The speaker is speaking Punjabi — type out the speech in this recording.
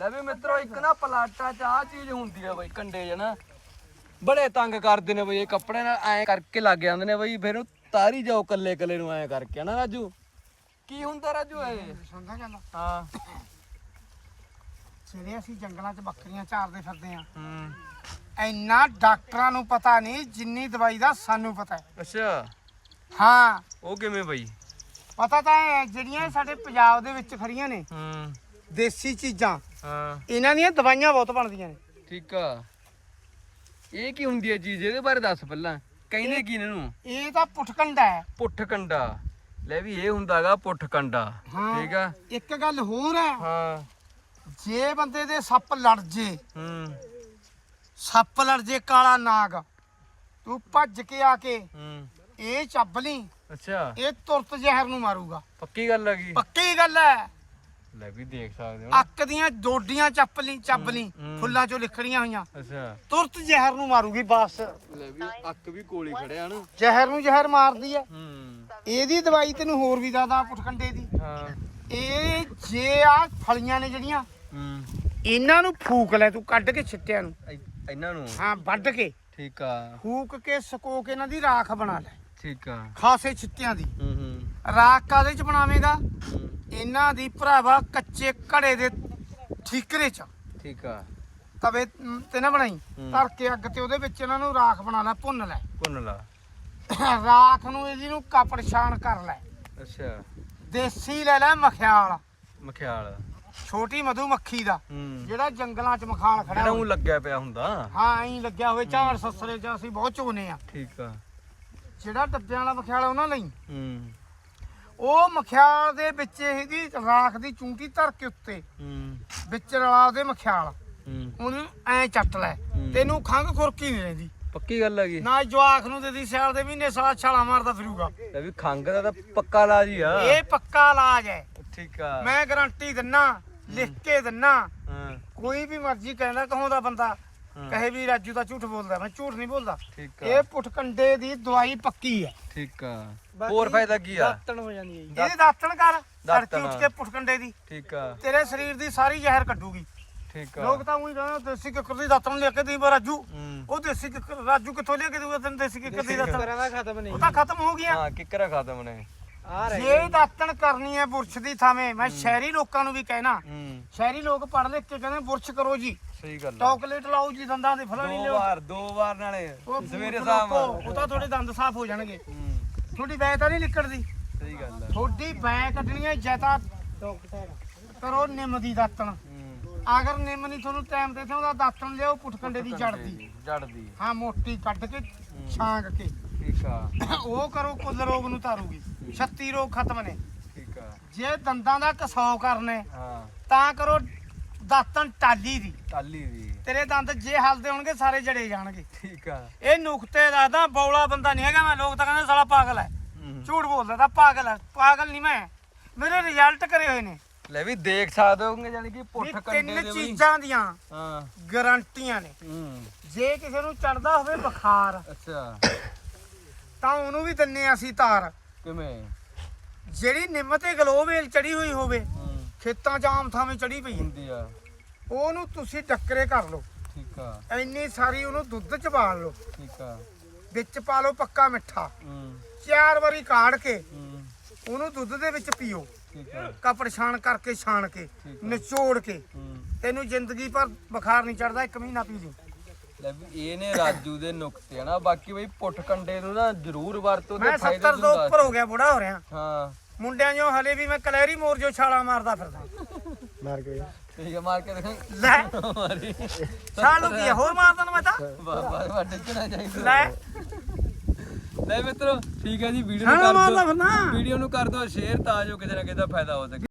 ਲੈ ਵੀ ਮਿੱਤਰੋ ਇੱਕ ਨਾ ਪਲਾਟਾ ਚ ਆ ਚੀਜ਼ ਹੁੰਦੀ ਆ ਬਈ ਕੰਡੇ ਜਣਾ ਬੜੇ ਤੰਗ ਕਰਦੇ ਨੇ ਬਈ ਇਹ ਕੱਪੜੇ ਨਾਲ ਐ ਕਰਕੇ ਲੱਗ ਜਾਂਦੇ ਨੇ ਬਈ ਫਿਰ ਉਹ ਤਾਰੀ ਜਾਓ ਕੱਲੇ ਕੱਲੇ ਨੂੰ ਐ ਕਰਕੇ ਨਾ ਰਾਜੂ? ਕੀ ਹੁੰਦਾ ਰਾਜੂ ਇਹ? ਸੁਣਦਾ ਗੱਲ। ਹਾਂ। ਜਿਹੜੇ ਅਸੀਂ ਜੰਗਲਾਂ 'ਚ ਬੱਕਰੀਆਂ ਚਾਰਦੇ ਫਿਰਦੇ ਆ ਹੂੰ। ਇੰਨਾ ਡਾਕਟਰਾਂ ਨੂੰ ਪਤਾ ਨਹੀਂ ਜਿੰਨੀ ਦਵਾਈ ਦਾ ਸਾਨੂੰ ਪਤਾ ਹੈ। ਅੱਛਾ। ਹਾਂ। ਉਹ ਕਿਵੇਂ ਬਈ? ਪਤਾ ਤਾਂ ਹੈ ਜਿਹੜੀਆਂ ਸਾਡੇ ਪੰਜਾਬ ਦੇ ਵਿੱਚ ਖੜੀਆਂ ਨੇ। ਹੂੰ। ਦੇਸੀ ਚੀਜ਼ਾਂ। ਹਾਂ। ਇਹਨਾਂ ਦੀਆਂ ਦਵਾਈਆਂ ਬਹੁਤ ਬਣਦੀਆਂ ਨੇ। ਠੀਕ ਆ। ਇਹ ਕੀ ਹੁੰਦੀ ਹੈ ਚੀਜ਼? ਇਹਦੇ ਬਾਰੇ ਦੱਸ ਪਹਿਲਾਂ। ਕਹਿੰਦੇ ਕੀ ਇਹਨੂੰ? ਇਹ ਤਾਂ ਪੁੱਠਕੰਡਾ ਹੈ। ਪੁੱਠ ਕੰਡਾ ਲੈ ਵੀ ਇਹ ਹੁੰਦਾਗਾ ਪੁੱਠ ਕੰਡਾ ਹਾਂ। ਠੀਕ ਆ। ਇੱਕ ਗੱਲ ਹੋਰ ਹੈ। ਹਾਂ। ਜੇ ਬੰਦੇ ਦੇ ਸੱਪ ਲੜ ਜੇ ਹੂੰ। ਸੱਪ ਲੜ ਜੇ ਕਾਲਾ ਨਾਗ ਤੂੰ ਭੱਜ ਕੇ ਆ ਕੇ ਹੂੰ। ਇਹ ਚੱਬ ਲਈ ਅੱਛਾ। ਇਹ ਤੁਰਤ ਜ਼ਹਿਰ ਨੂੰ ਮਾਰੂਗਾ। ਪੱਕੀ ਗੱਲ ਹੈਗੀ। ਪੱਕੀ ਗੱਲ ਹੈ। ਲੈ ਵੀ ਦੇਖ ਸਕਦੇ ਹੋ। ਅੱਕ ਦੀਆਂ ਡੋਡੀਆਂ ਚੱਪ ਲਈ ਚੱਬ ਲਈ ਹੂੰ। ਫੁੱਲਾਂ ਚੋਂ ਲਿਖੜੀਆਂ ਹੋਈਆਂ। ਅੱਛਾ। ਤੁਰਤ ਜ਼ਹਿਰ ਨੂੰ ਮਾਰੂਗੀ ਬਸ। ਲੈ ਵੀ ਅੱਕ ਵੀ ਕੋਲੀ ਖੜਿਆ ਨਾ। ਜ਼ਹਿਰ ਨੂੰ ਜ਼ਹਿਰ ਮਾਰਦੀ ਹੈ ਹੂੰ। ਇਹਦੀ ਦਵਾਈ ਤੈਨੂੰ ਹੋਰ ਵੀ ਜ਼ਿਆਦਾ ਪੁੱਠਕੰਡੇ ਦੀ। ਹਾਂ। ਇਹ ਜੇ ਆ ਫਲੀਆਂ ਨੇ ਜਿਹੜੀਆਂ ਹੂੰ। ਇਹਨਾਂ ਨੂੰ ਫੂਕ ਲੈ ਤੂੰ ਕੱਢ ਕੇ ਛਿੱਟਿਆਂ ਨੂੰ। ਇ- ਇਹਨਾਂ ਨੂੰ? ਹਾਂ ਵੱਢ ਕੇ। ਠੀਕ ਆ। ਫੂਕ ਕੇ ਸਕੋ ਕੇ ਇਹਨਾਂ ਦੀ ਰਾਖ ਬਣਾ ਲੈ। ਠੀਕ ਆ। ਖਾਸੇ ਛਿੱਟਿਆਂ ਦੀ। ਹੂੰ ਹੂੰ। ਰਾਖ ਕਾਦੇ ਚ ਬਣਾਵੇਂਗਾ? ਹੂੰ, ਇਹਨਾਂ ਦੀ ਭਰਾਵਾ ਕੱਚੇ ਘੜੇ ਦੇ ਠੀਕਰੇ ਚ। ਠੀਕ ਆ। ਤਵੇ ਤੇ ਨਾ ਬਣਾਈ। ਧਰ ਕੇ ਅੱਗ ਤੇ ਉਹਦੇ ਵਿੱਚ ਇਹਨਾਂ ਨੂੰ ਰਾਖ ਬਣਾ ਲੈ ਭੁੰਨ ਲੈ। ਭੁੰਨ ਲਾ। ਰਾਖ ਨੂੰ ਇਹਦੀ ਨੂੰ ਕਪੜ ਛਾਣ ਕਰ ਲੈ। ਅੱਛਾ। ਦੇਸੀ ਲੈ ਲੈ ਮਖਿਆਲ। ਮਖਿਆਲ। ਛੋਟੀ ਮਧੂ ਮੱਖੀ ਦਾ। ਜਿਹੜਾ ਜੰਗਲਾਂ 'ਚ ਮਖਾਲ ਖੜਾ ਜਿਹੜਾ ਉਹ। ਲੱਗਿਆ ਪਿਆ ਹੁੰਦਾ। ਹਾਂ ਐਂ ਲੱਗਿਆ ਹੋਵੇ ਝਾੜ ਸੱਸਰੇ 'ਚ ਅਸੀਂ ਬਹੁਤ ਚੋਨੇ ਆ। ਠੀਕ ਆ। ਜਿਹੜਾ ਡੱਬਿਆਂ ਵਾਲਾ ਮਖਿਆਲ ਉਹਨਾਂ ਲਈ। ਹੂੰ। ਉਹ ਮਖਿਆਲ ਦੇ ਵਿੱਚ ਇਹਦੀ ਰਾਖ ਦੀ ਚੂੰਟੀ ਧਰ ਕੇ ਉੱਤੇ ਹੂੰ। ਵਿੱਚ ਰਲਾ ਉਹਦੇ ਮਖਿਆਲ। ਹੂੰ। ਉਹਨੂੰ ਐਂ ਚੱਟ ਲੈ। ਤੈਨੂੰ ਖੰਘ ਖੁਰਕੀ ਨਹੀਂ ਰਹਿੰਦੀ। ਪੱਕੀ ਗੱਲ ਹੈਗੀ ਨਾ ਜਵਾਖ ਨੂੰ ਦੇਦੀ ਸਿਆਲ ਦੇ ਮਹੀਨੇ ਸਾਲਾ ਛਾਲਾ ਮਾਰਦਾ ਫਿਰੂਗਾ। ਲੈ ਵੀ ਖੰਗ ਦਾ ਤਾਂ ਪੱਕਾ ਇਲਾਜ ਹੀ ਆ। ਇਹ ਪੱਕਾ ਇਲਾਜ ਹੈ। ਠੀਕ ਆ। ਮੈਂ ਗਾਰੰਟੀ ਦਿੰਨਾ ਲਿਖ ਕੇ ਦਿੰਨਾ। ਹਾਂ। ਕੋਈ ਵੀ ਮਰਜ਼ੀ ਕਹਿੰਦਾ ਕਹੋਂਦਾ ਬੰਦਾ ਕਹੇ ਵੀ ਰਾਜੂ ਤਾਂ ਝੂਠ ਬੋਲਦਾ ਮੈਂ ਝੂਠ ਨਹੀਂ ਬੋਲਦਾ। ਠੀਕ ਆ। ਇਹ ਪੁਟਕੰਡੇ ਦੀ ਦਵਾਈ ਪੱਕੀ ਹੈ ਠੀਕ ਆ। ਹੋਰ ਫਾਇਦਾ ਕੀ ਆ? ਦਾਤਣ ਹੋ ਜਾਂਦੀ ਹੈ ਇਹਦੀ ਦਾਤਣ ਕਰ ਤੜਕੀ। ਉੱਠ ਕੇ ਪੁਟਕੰਡੇ ਦੀ। ਠੀਕ ਆ। ਤੇਰੇ ਸਰੀਰ ਦੀ ਸਾਰੀ ਜ਼ਹਿਰ ਕੱਢੂਗੀ। ਠੀਕ ਆ। ਲੋਕ ਤਾਂ ਉਹੀ ਕਹਿੰਦੇ ਦੇਸੀ ਕਿੱਕਰ ਦੀ ਦਾਤਣ ਲੈ ਕੇ ਦੀ ਰਾਜੂ। ਉਹ ਦੇਸੀ ਕਿੱਕਰ ਰਾਜੂ ਕਿੱਥੋਂ ਲੈ ਕੇ ਦੂਗਾ ਤੈਨੂੰ ਦੇਸੀ ਕਿੱਕਰ ਦੀ ਦਾਤਣ? ਦਾ ਖਤਮ ਨਹੀਂ ਉਹ ਤਾਂ ਖਤਮ ਹੋ ਗਿਆ ਹਾਂ ਕਿੱਕਰਾ ਖਤਮ ਨੇ। ਆ ਜੇ ਦਾਤਣ ਕਰਨੀ ਹੈ ਬੁਰਸ਼ ਦੀ ਥਾਵੇਂ ਮੈਂ ਸ਼ਹਿਰੀ ਲੋਕਾਂ ਨੂੰ ਵੀ ਕਹਿਣਾ ਹੂੰ। ਸ਼ਹਿਰੀ ਲੋਕ ਪੜ੍ਹ ਲਿਖ ਕੇ ਕਹਿੰਦੇ ਬੁਰਸ਼ ਕਰੋ ਜੀ। ਸਹੀ ਗੱਲ ਆ। ਚਾਕਲੇਟ ਲਾਓ ਜੀ ਦੰਦਾਂ ਦੇ ਫਲਾਣੀ ਦੋ ਲਿਓ ਵਾਰ ਦੋ ਵਾਰ ਨਾਲੇ ਉਹ ਸਵੇਰੇ ਬੂਟ ਸ਼ਾਮ ਰੋਕੋ, ਉਹ ਤਾਂ ਤੁਹਾਡੇ ਦੰਦ ਸਾਫ਼ ਹੋ ਜਾਣਗੇ। ਤੁਹਾਡੀ ਬੈ ਤਾਂ ਨਹੀਂ ਨਿਕਲਦੀ। ਸਹੀ ਗੱਲ ਆ। ਤੁਹਾਡੀ ਬੈ ਕੱਢਣੀ ਹੈ ਜਾਂ ਤਾਂ ਕਰੋ ਨਿੰਮ ਦੀ ਦਾਤਣ। ਹੂੰ। ਅਗਰ ਨਿੰਮ ਨਹੀਂ ਤੁਹਾਨੂੰ ਟਾਈਮ ਤੇ ਉਹਦਾ ਦਾਤਣ ਲਿਆਓ ਪੁੱਠਕੰਡੇ ਦੀ ਜੜ ਦੀ। ਜੜਦੀ ਹਾਂ ਮੋਟੀ ਕੱਢ ਕੇ ਛਾਂਗ ਕੇ। ਠੀਕ ਆ। ਉਹ ਕਰੋ ਕੁੱਲ ਰੋਗ ਨੂੰ ਤਾਰੂਗੀ। 36 ਰੋਗ ਖਤਮ ਨੇ। ਠੀਕ ਆ। ਜੇ ਦੰਦਾਂ ਦਾ ਕਸਾਉ ਕਰਨਾ ਹੈ, ਤਾਂ ਕਰੋ ਦਾਤਣ ਟਾਲੀ ਦੀ। ਟਾਲੀ ਦੀ। ਤੇਰੇ ਦੰਦ ਜੇ ਹਲਦੇ ਹੋਣਗੇ ਸਾਰੇ ਜੜੇ ਜਾਣਗੇ। ਠੀਕ ਆ। ਇਹ ਨੁਕਤੇ ਦੱਸਦਾ ਬੌਲਾ ਬੰਦਾ ਨਹੀਂ ਹੈਗਾ ਮੈਂ ਲੋਕ ਤਾਂ ਕਹਿੰਦੇ ਸਾਲਾ ਪਾਗਲ ਹੈ। ਝੂਠ ਬੋਲਦਾ ਤਾਂ ਪਾਗਲ ਹੈ। ਪਾਗਲ ਨਹੀਂ ਮੈਂ। ਮੇਰੇ ਰਿਜ਼ਲਟ ਕਰੇ ਹੋਏ ਨੇ। ਲੈ ਵੀ ਦੇਖ ਸਕਦੇ ਹੋਗੇ ਜਾਨੀ ਕਿ ਪੁੱਠ ਕੰਡੇ ਤਿੰਨ ਦੇ ਬਈ ਚੀਜ਼ਾਂ ਦੀਆਂ ਹਾਂ। ਗਾਰੰਟੀਆਂ ਨੇ। ਹੂੰ। ਜੇ ਕਿਸੇ ਨੂੰ ਚੜਦਾ ਹੋਵੇ ਬੁਖਾਰ ਅੱਛਾ। ਤਾਂ ਉਹਨੂੰ ਵੀ ਦਿੰਨੇ ਅਸੀਂ ਤਾਰ। ਕਿਵੇਂ? ਜਿਹੜੀ ਨਿੰਮ ਤੇ ਗਲੋਵੇਲ ਚੜੀ ਹੋਈ ਹੋਵੇ ਹੂੰ। ਖੇਤਾਂ 'ਚ ਆਮ ਥਾਵੇਂ ਚੜੀ ਪਈ ਹੈ, ਹੁੰਦੀ ਆ। ਉਹਨੂੰ ਤੁਸੀਂ ਟੱਕਰੇ ਕਰ ਲਓ। ਠੀਕ ਆ। ਇੰਨੀ ਸਾਰੀ ਉਹਨੂੰ ਦੁੱਧ 'ਚ ਬਾਲ ਲਓ। ਠੀਕ ਆ। ਵਿੱਚ ਪਾ ਲਓ ਪੱਕਾ ਮਿੱਠਾ। ਹੂੰ। ਚਾਰ ਵਾਰੀ ਕਾੜ ਕੇ ਹੂੰ। ਉਹਨੂੰ ਦੁੱਧ ਦੇ ਵਿੱਚ ਪੀਓ। ਠੀਕ ਆ। ਕਪੜ ਛਾਣ ਕਰਕੇ ਛਾਣ ਕੇ ਠੀਕ ਆ। ਨਿਚੋੜ ਕੇ। ਹੂੰ। ਤੈਨੂੰ ਜ਼ਿੰਦਗੀ ਭਰ ਬੁਖਾਰ ਨਹੀਂ ਚੜਦਾ ਇੱਕ ਮਹੀਨਾ ਪੀ ਲਈ। ਲੈ ਵੀ ਇਹ ਨੇ ਰਾਜੂ ਦੇ ਨੁਕਤੇ ਹਨਾ ਬਾਕੀ ਬਈ ਪੁੱਠ ਕੰਡੇ ਨੂੰ ਨਾ ਜ਼ਰੂਰ ਵਰਤੋ ਤੇ ਮੈਂ ਫਾਇਦੇ 70 ਤੋਂ ਉੱਪਰ ਹੋ ਗਿਆ ਬੁੜਾ ਹੋ ਰਿਹਾ। ਹਾਂ। ਮੁੰਡਿਆਂ ਜੋ ਹਲੇ ਵੀ ਮੈਂ ਕਲੈਰੀ ਮੋਰ ਜੋ ਛਾਲਾ ਮਾਰਦਾ ਫਿਰਦਾ। ਮਾਰ ਕੇ। ਠੀਕ ਆ ਮਾਰ ਕੇ ਦੇਖਾਂ। ਲੈ। ਮਾਰੀ। ਛਾਲ ਨੂੰ ਹੋਰ ਮਾਰਦਾ ਨਾ ਮੈਂ ਤਾਂ। ਬਾਬਾ ਵੱਡੇ ਚਣਾ ਚਾਹੀਦਾ ਲੈ। ਲੈ ਮਿੱਤਰੋ ਠੀਕ ਹੈ ਜੀ ਵੀਡੀਓ ਨੂੰ ਛਾਲਾ ਕਰ ਮਾਰਦਾ ਦਿਓ ਫਿਰਨਾ ਵੀਡੀਓ ਨੂੰ ਕਰ ਦਿਓ ਸ਼ੇਅਰ ਤਾਂ ਜੋ ਕਿਸੇ ਨਾ ਕਿਸੇ ਦਾ ਫਾਇਦਾ ਹੋ ਸਕੇ।